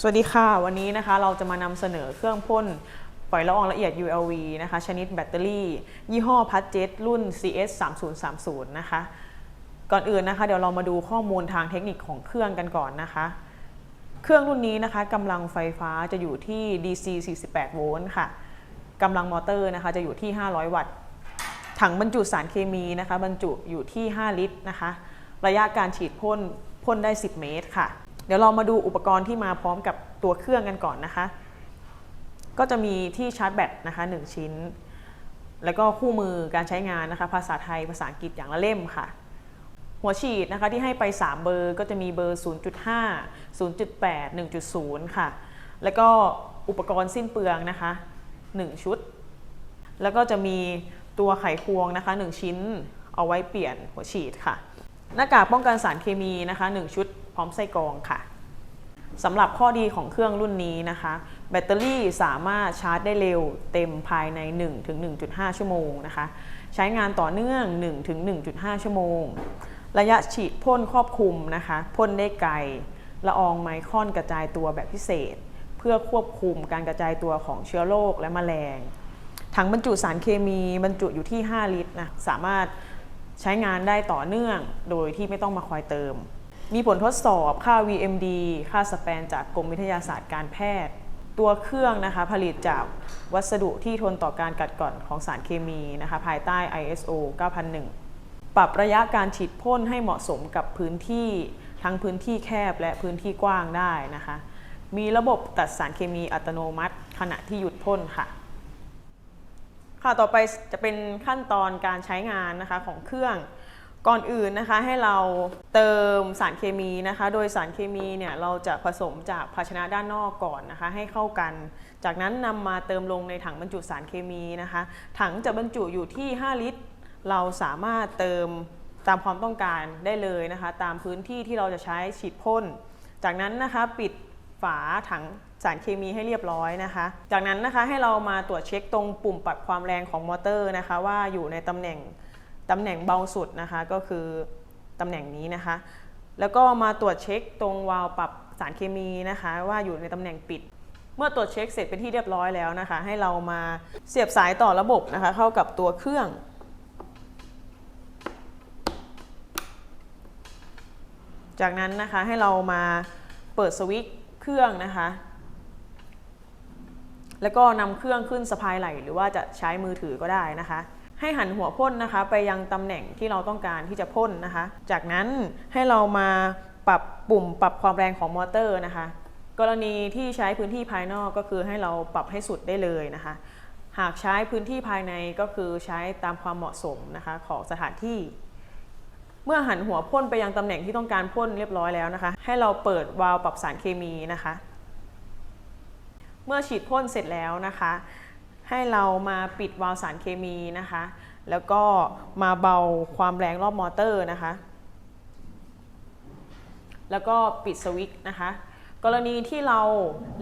สวัสดีค่ะ วันนี้นะคะเราจะมานำเสนอเครื่องพ่นปล่อยละอองละเอียด ULV นะคะ ชนิดแบตเตอรี่ ยี่ห้อพัดเจ็ตรุ่น CS 3030นะคะ ก่อนอื่นนะคะ เดี๋ยวเรามาดูข้อมูลทางเทคนิคของเครื่องกันก่อนนะคะ เครื่องรุ่นนี้นะคะกำลังไฟฟ้าจะอยู่ที่ DC 48 โวลต์ค่ะกำลังมอเตอร์นะคะจะอยู่ที่ 500 วัตต์ ถังบรรจุสารเคมีนะคะ บรรจุอยู่ที่ 5 ลิตรนะคะ ระยะการฉีดพ่นพ่นได้ 10 เมตรค่ะ เดี๋ยวเรามาดูอุปกรณ์ที่มาพร้อมกับตัวเครื่องกันก่อนนะคะ ก็จะมีที่ชาร์จแบตนะคะ 1 ชิ้น แล้วก็คู่มือการใช้งานนะคะ ภาษาไทยภาษาอังกฤษอย่างละเล่มค่ะ หัวฉีดนะคะที่ให้ไป 3 เบอร์ก็จะมีเบอร์ 0.5 0.8 1.0 ค่ะ แล้วก็อุปกรณ์สิ้นเปลืองนะคะ 1 ชุด แล้วก็จะมีตัวไขควงนะคะ 1 ชิ้นเอาไว้เปลี่ยนหัวฉีดค่ะ หน้ากากป้องกันสารเคมีนะคะ 1 ชุด พร้อมไส้กรองค่ะสำหรับข้อดีของเครื่องรุ่นนี้นะคะ แบตเตอรี่สามารถชาร์จได้เร็วเต็มภายใน 1-1.5 ชั่วโมงนะคะ ใช้งานต่อเนื่อง 1-1.5 ชั่วโมง ระยะฉีดพ่นครอบคลุมนะคะพ่นได้ไกลละอองไมครอนกระจายตัวแบบพิเศษ เพื่อควบคุมการกระจายตัวของเชื้อโรคและแมลงถังบรรจุสารเคมีบรรจุอยู่ที่ 5 ลิตรนะสามารถใช้งานได้ต่อเนื่องโดยที่ไม่ต้องมาคอยเติม มีผลทดสอบค่า VMD ค่าสแปนจากกรมวิทยาศาสตร์การแพทย์ ตัวเครื่องนะคะผลิตจากวัสดุที่ทนต่อการกัดกร่อนของสารเคมีนะคะภายใต้ ISO 9001 ปรับระยะการฉีดพ่นให้เหมาะสมกับพื้นที่ทั้งพื้นที่แคบและพื้นที่กว้างได้นะคะ มีระบบตัดสารเคมีอัตโนมัติ ขณะที่หยุดพ่นค่ะค่ะต่อไปจะเป็นขั้นตอนการใช้งานนะคะของเครื่อง ก่อนอื่นนะคะให้เราเติมสารเคมีนะคะ โดยสารเคมีเนี่ยเราจะผสมจากภาชนะด้านนอกก่อนนะคะ ให้เข้ากัน จากนั้นนำมาเติมลงในถังบรรจุสารเคมีนะคะ ถังจะบรรจุอยู่ที่ 5 ลิตร เราสามารถเติมตามความต้องการได้เลยนะคะ ตามพื้นที่ที่เราจะใช้ฉีดพ่น จากนั้นนะคะปิดฝาถังสารเคมีให้เรียบร้อยนะคะ จากนั้นนะคะให้เรามาตรวจเช็คตรงปุ่มปรับความแรงของมอเตอร์นะคะ ว่าอยู่ในตำแหน่ง ตำแหน่งเบาสุดนะคะก็คือตำแหน่งนี้นะคะ แล้วก็มาตรวจเช็คตรงวาล์วปรับสารเคมีนะคะ ว่าอยู่ในตำแหน่งปิด เมื่อตรวจเช็คเสร็จเป็นที่เรียบร้อยแล้วนะคะ ให้เรามาเสียบสายต่อระบบนะคะ เข้ากับตัวเครื่อง จากนั้นนะคะให้เรามาเปิดสวิตช์เครื่องนะคะ แล้วก็นำเครื่องขึ้นสะพายไหลหรือว่าจะใช้มือถือก็ได้นะคะ ให้หันหัวพ่นนะคะไปยังตำแหน่งที่เราต้องการที่จะพ่นนะคะ จากนั้นให้เรามาปรับปุ่มปรับความแรงของมอเตอร์นะคะ กรณีที่ใช้พื้นที่ภายนอกก็คือให้เราปรับให้สุดได้เลยนะคะ หากใช้พื้นที่ภายในก็คือใช้ตามความเหมาะสมนะคะของสถานที่ เมื่อหันหัวพ่นไปยังตำแหน่งที่ต้องการพ่นเรียบร้อยแล้วนะคะ ให้เราเปิดวาล์วปรับสารเคมีนะคะ เมื่อฉีดพ่นเสร็จแล้วนะคะ ให้เรามาปิดวาล์วสารเคมีนะคะ แล้วก็มาเบาความแรงรอบมอเตอร์นะคะ แล้วก็ปิดสวิตช์นะคะ กรณีที่เรา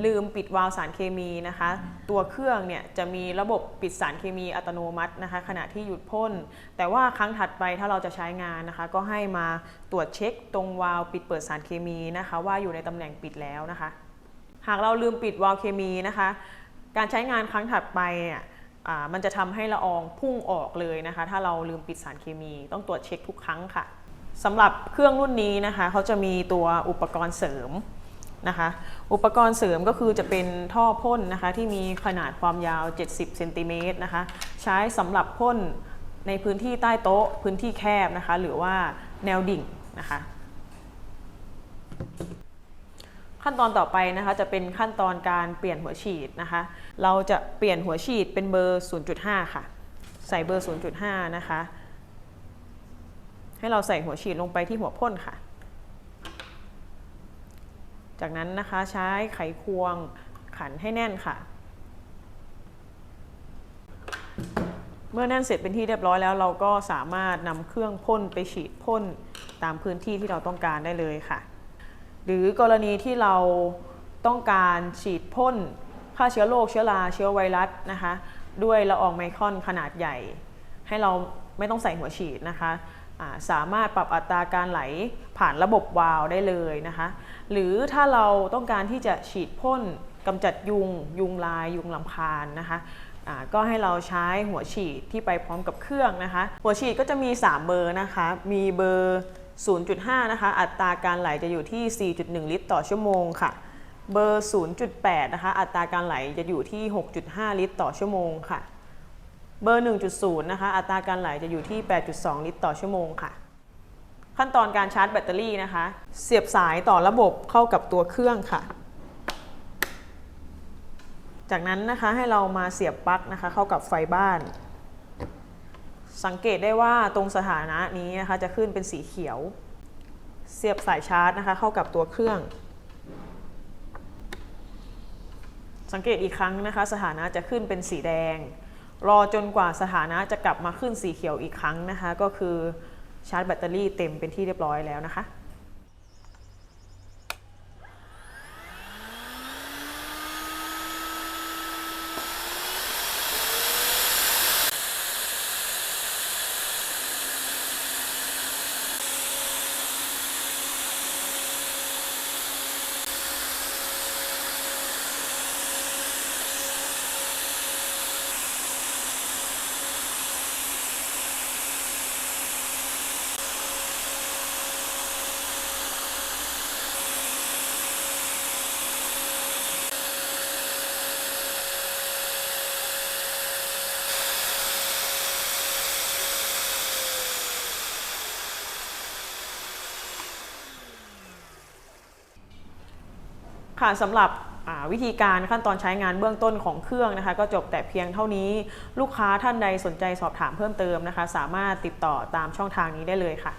ลืมปิดวาล์วสารเคมีนะคะ ตัวเครื่องเนี่ยจะมีระบบปิดสารเคมีอัตโนมัตินะคะ ขณะที่หยุดพ่น แต่ว่าครั้งถัดไปถ้าเราจะใช้งานนะคะ ก็ให้มาตรวจเช็คตรงวาล์วปิดเปิดสารเคมีนะคะ ว่าอยู่ในตำแหน่งปิดแล้วนะคะ หากเราลืมปิดวาล์วเคมีนะคะ การใช้งานครั้งถัดไปเนี่ยอ่ามันจะทำให้ละอองพุ่งออกเลยนะคะ ถ้าเราลืมปิดสารเคมีต้องตรวจเช็คทุกครั้งค่ะสำหรับเครื่องรุ่นนี้นะคะเขาจะมีตัวอุปกรณ์เสริมนะคะอุปกรณ์เสริมก็คือจะเป็นท่อพ่นนะคะที่มีขนาดความยาว 70เซนติเมตรนะคะใช้สำหรับพ่นในพื้นที่ใต้โต๊ะพื้นที่แคบนะคะหรือว่าแนวดิ่งนะคะ ขั้นตอนต่อไปนะคะจะเป็นขั้นตอนการเปลี่ยนหัวฉีดนะคะ เราจะเปลี่ยนหัวฉีดเป็นเบอร์ 0.5 ค่ะ ใส่เบอร์ 0.5 นะคะ ให้เราใส่หัวฉีดลงไปที่หัวพ่นค่ะ จากนั้นนะคะใช้ไขควงขันให้แน่นค่ะ เมื่อแน่นเสร็จเป็นที่เรียบร้อยแล้ว เราก็สามารถนำเครื่องพ่นไปฉีดพ่นตามพื้นที่ที่เราต้องการได้เลยค่ะ หรือกรณีที่เราต้องการฉีดพ่นฆ่าเชื้อโรคเชื้อราเชื้อไวรัสนะคะ ด้วยละอองไมครอนขนาดใหญ่ ให้เราไม่ต้องใส่หัวฉีดนะคะาสามารถปรับอัตราการไหลผ่านระบบวาล์วได้เลยนะคะ หรือถ้าเราต้องการที่จะฉีดพ่นกำจัดยุง ยุงลาย ยุงลำคาญนะคะก็ให้เราใช้หัวฉีดที่ไปพร้อมกับเครื่องนะคะ หัวฉีดก็จะมี 3 เบอร์นะคะ มีเบอร์ 0.5 นะคะ อัตราการไหลจะอยู่ที่ 4.1 ลิตรต่อชั่วโมงค่ะ เบอร์ 0.8 นะคะ อัตราการไหลจะอยู่ที่ 6.5 ลิตรต่อชั่วโมงค่ะ เบอร์ 1.0 นะคะ อัตราการไหลจะอยู่ที่ 8.2 ลิตรต่อชั่วโมงค่ะ ขั้นตอนการชาร์จแบตเตอรี่นะคะ เสียบสายต่อระบบเข้ากับตัวเครื่องค่ะ จากนั้นนะคะให้เรามาเสียบปลั๊กนะคะ เข้ากับไฟบ้าน สังเกตได้ว่าตรงสถานะนี้นะคะจะขึ้นเป็นสีเขียว เสียบสายชาร์จนะคะเข้ากับตัวเครื่อง สังเกตอีกครั้งนะคะ สถานะจะขึ้นเป็นสีแดง รอจนกว่าสถานะจะกลับมาขึ้นสีเขียวอีกครั้งนะคะ ก็คือชาร์จแบตเตอรี่เต็มเป็นที่เรียบร้อยแล้วนะคะ ค่ะสำหรับวิธีการขั้นตอนใช้งานเบื้องต้นของเครื่องนะคะ ก็จบแต่เพียงเท่านี้ ลูกค้าท่านใดสนใจสอบถามเพิ่มเติมนะคะ สามารถติดต่อตามช่องทางนี้ได้เลยค่ะ